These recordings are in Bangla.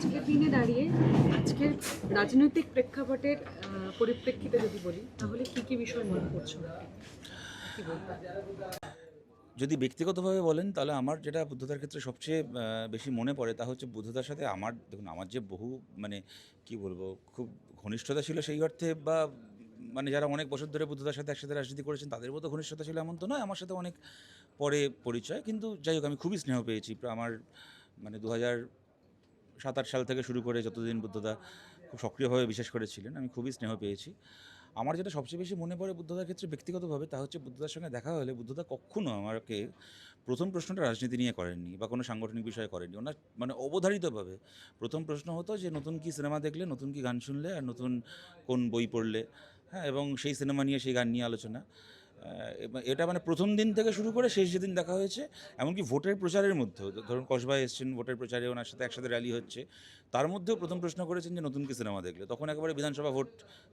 আজকের দিনে দাঁড়িয়ে আজকের রাজনৈতিক প্রেক্ষাপটের পরিপ্রেক্ষিতে যদি বলি, তাহলে কি কি বিষয় মনে করছ যদি ব্যক্তিগতভাবে বলেন, তাহলে আমার যেটা বুদ্ধতার ক্ষেত্রে সবচেয়ে বেশি মনে পড়ে, তা হচ্ছে বুদ্ধতার সাথে আমার, দেখুন, আমার যে বহু মানে কি বলব, খুব ঘনিষ্ঠতা ছিল সেই অর্থে বা মানে যারা অনেক বছর ধরে বুদ্ধতার সাথে একসাথে রাজনীতি করেছেন, তাদের মতো ঘনিষ্ঠতা ছিল এমন তো নয়, আমার সাথে অনেক পরে পরিচয়। কিন্তু যাই হোক, আমি খুবই স্নেহ পেয়েছি আমার মানে দু হাজার সাত আট সাল থেকে শুরু করে যতদিন বুদ্ধদা খুব সক্রিয়ভাবে বিশ্বাস করেছিলেন আমি খুবই স্নেহ পেয়েছি। আমার যেটা সবচেয়ে বেশি মনে পড়ে বুদ্ধদার ক্ষেত্রে ব্যক্তিগতভাবে তা হচ্ছে বুদ্ধদার সঙ্গে দেখা হলে বুদ্ধদা কখনো আমাকে প্রথম প্রশ্নটা রাজনীতি নিয়ে করেননি বা কোনো সাংগঠনিক বিষয়ে করেননি। ওনার মানে অবধারিতভাবে প্রথম প্রশ্ন হতো যে নতুন কি সিনেমা দেখলে, নতুন কি গান শুনলে আর নতুন কোন বই পড়লে হ্যাঁ এবং সেই সিনেমা নিয়ে সেই গান নিয়ে আলোচনা। এটা মানে প্রথম দিন থেকে শুরু করে শেষ যেদিন দেখা হয়েছে, এমনকি ভোটের প্রচারের মধ্যেও। ধরুন কসবায় এসছেন, ভোটের প্রচারে ওনার সাথে একসাথে র্যালি হচ্ছে। তার মধ্যেও প্রথম প্রশ্ন করেছেন যে, নতুন কি সিনেমা দেখলে? তখন একেবারে বিধানসভা ভোট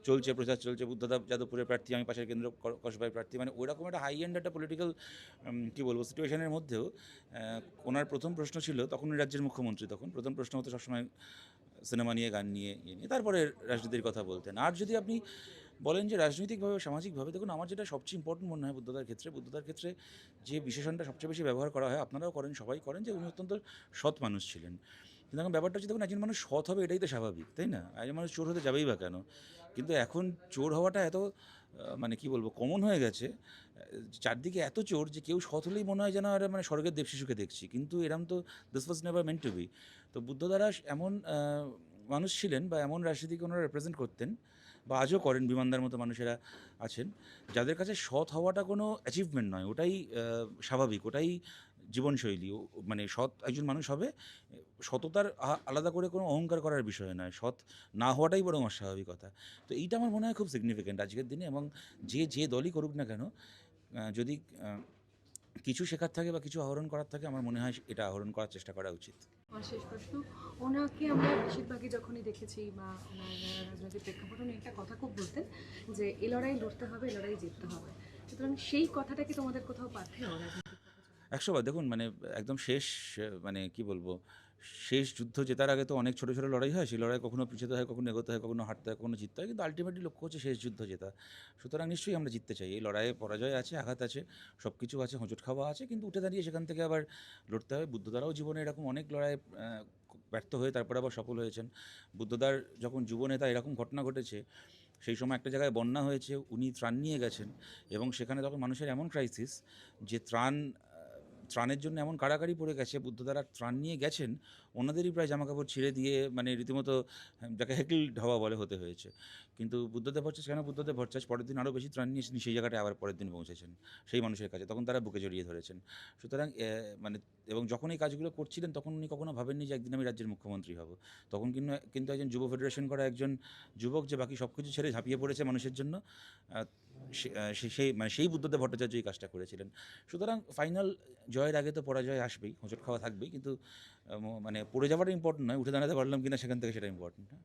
চলছে, প্রচার চলছে বুদ্ধদা যাদবপুরের প্রার্থী, আমি পাশের কেন্দ্র কসবায় প্রার্থী। মানে ওইরকম একটা হাই এন্ড একটা পলিটিক্যাল কী বলব সিচুয়েশনের মধ্যেও ওনার প্রথম প্রশ্ন ছিল, তখন রাজ্যের মুখ্যমন্ত্রী তখন, প্রথম প্রশ্ন হতো সবসময় সিনেমা নিয়ে, গান নিয়ে ইয়ে নিয়ে। তারপরে রাজনীতির কথা বলতেন। আর যদি আপনি বলেন যে রাজনৈতিকভাবে সামাজিকভাবে, দেখুন আমার যেটা সবচেয়ে ইম্পর্টেন্ট মনে হয় বুদ্ধদার ক্ষেত্রে বুদ্ধদার ক্ষেত্রে যে বিশেষণটা সবচেয়ে বেশি ব্যবহার করা হয়, আপনারাও করেন, সবাই করেন যে উনি অত্যন্ত সৎ মানুষ ছিলেন। কিন্তু এখন ব্যাপারটা হচ্ছে, দেখুন একজন মানুষ সৎ হবে এটাই তো স্বাভাবিক, তাই না? একজন মানুষ চোর হতে যাবেই বা কেন? কিন্তু এখন চোর হওয়াটা এত মানে কি বলব কমন হয়ে গেছে চারদিকে এত চোর যে কেউ সৎ হলেই মনে হয় যেন আর মানে স্বর্গের দেব শিশুকে দেখছি, কিন্তু এরম তো this was never meant to be তো বুদ্ধদারা এমন মানুষ ছিলেন বা এমন রাজনীতিকে ওনারা রিপ্রেজেন্ট করতেন বা আজও করেন, বিমানদার মতো মানুষেরা আছেন। যাদের কাছে সৎ হওয়াটা কোনো অ্যাচিভমেন্ট নয়, ওটাই স্বাভাবিক, ওটাই জীবনশৈলী। মানে সৎ একজন মানুষ হবে, সততার আলাদা করে কোনো অহংকার করার বিষয় নয়, সৎ না হওয়াটাই বরং অস্বাভাবিকতা। তো এইটা আমার মনে হয় খুব সিগনিফিক্যান্ট আজকের দিনে এবং যে যে দলই করুক না কেন যদি কিছু শেখার থাকে বা কিছু আহরণ করার থাকে আমার মনে হয় এটা আহরণ করার চেষ্টা করা উচিত আমার শেষ প্রশ্ন ওনাকে আমরা বেশিরভাগই যখনই দেখেছি বা রাজনৈতিক প্রেক্ষাপটে উনি একটা কথা খুব বলতেন যে এ লড়াই লড়তে হবে এ লড়াই জিততে হবে সুতরাং সেই কথাটা কি তোমাদের কোথাও প্রেক্ষাপটে? একশো বার দেখুন মানে একদম শেষ মানে কি বলব শেষ যুদ্ধ জেতার আগে তো অনেক ছোটো ছোটো লড়াই হয়। সেই লড়াই কখনো পিছতে হয়, কখনো এগোতে হয়, কখনো হাঁটতে হয়, কখনো জিততে হয়। কিন্তু আলটিমেটলি লক্ষ্য হচ্ছে শেষ যুদ্ধ জেতা। সুতরাং নিশ্চয়ই আমরা জিততে চাই। এই লড়াইয়ে পরাজয় আছে, আঘাত আছে সব কিছু আছে, হোঁচট খাওয়া আছে। কিন্তু উঠে দাঁড়িয়ে সেখান থেকে আবার লড়তে হবে বুদ্ধদারাও জীবনে এরকম অনেক লড়াই ব্যর্থ হয়ে তারপরে আবার সফল হয়েছেন। বুদ্ধদার যখন যুবনেতা এরকম ঘটনা ঘটেছে, সেই সময় একটা জায়গায় বন্যা হয়েছে, উনি ত্রাণ নিয়ে গেছেন এবং সেখানে তখন মানুষের এমন ক্রাইসিস যে ত্রাণ ত্রাণের জন্য এমন কাড়াকাড়ি পড়ে গেছে বুদ্ধদারা ত্রাণ নিয়ে গেছেন, ওনাদেরই প্রায় জামাকাপড় ছিঁড়ে দিয়ে মানে রীতিমতো যাকে হেকল ঢাওয়া বলে হতে হয়েছে। কিন্তু বুদ্ধদেব ভট্টাচ কেন বুদ্ধদেব ভট্টাচ পরের দিন আরও বেশি ত্রাণ নিয়ে সেই জায়গাটায় আবার পরের দিন পৌঁছেছেন, সেই মানুষের কাছে, তখন তারা বুকে জড়িয়ে ধরেছেন। সুতরাং মানে এবং যখন এই কাজগুলো করছিলেন, তখন উনি কখনো ভাবেননি যে একদিন আমি রাজ্যের মুখ্যমন্ত্রী হব। তখন কিন্তু কিন্তু একজন যুব ফেডারেশন করা একজন যুবক যে বাকি সব কিছু ছেড়ে ঝাঁপিয়ে পড়েছে মানুষের জন্য সেই মানে সেই বুদ্ধদেব ভট্টাচার্য এই কাজটা করেছিলেন। সুতরাং ফাইনাল জয়ের আগে তো পরাজয় আসবেই, হোঁচট খাওয়া থাকবেই, কিন্তু মানে পড়ে যাওয়াটা ইম্পর্টেন্ট নয়, উঠে দাঁড়াতে পারলাম কিনা সেখান থেকে সেটা ইম্পর্টেন্ট হ্যাঁ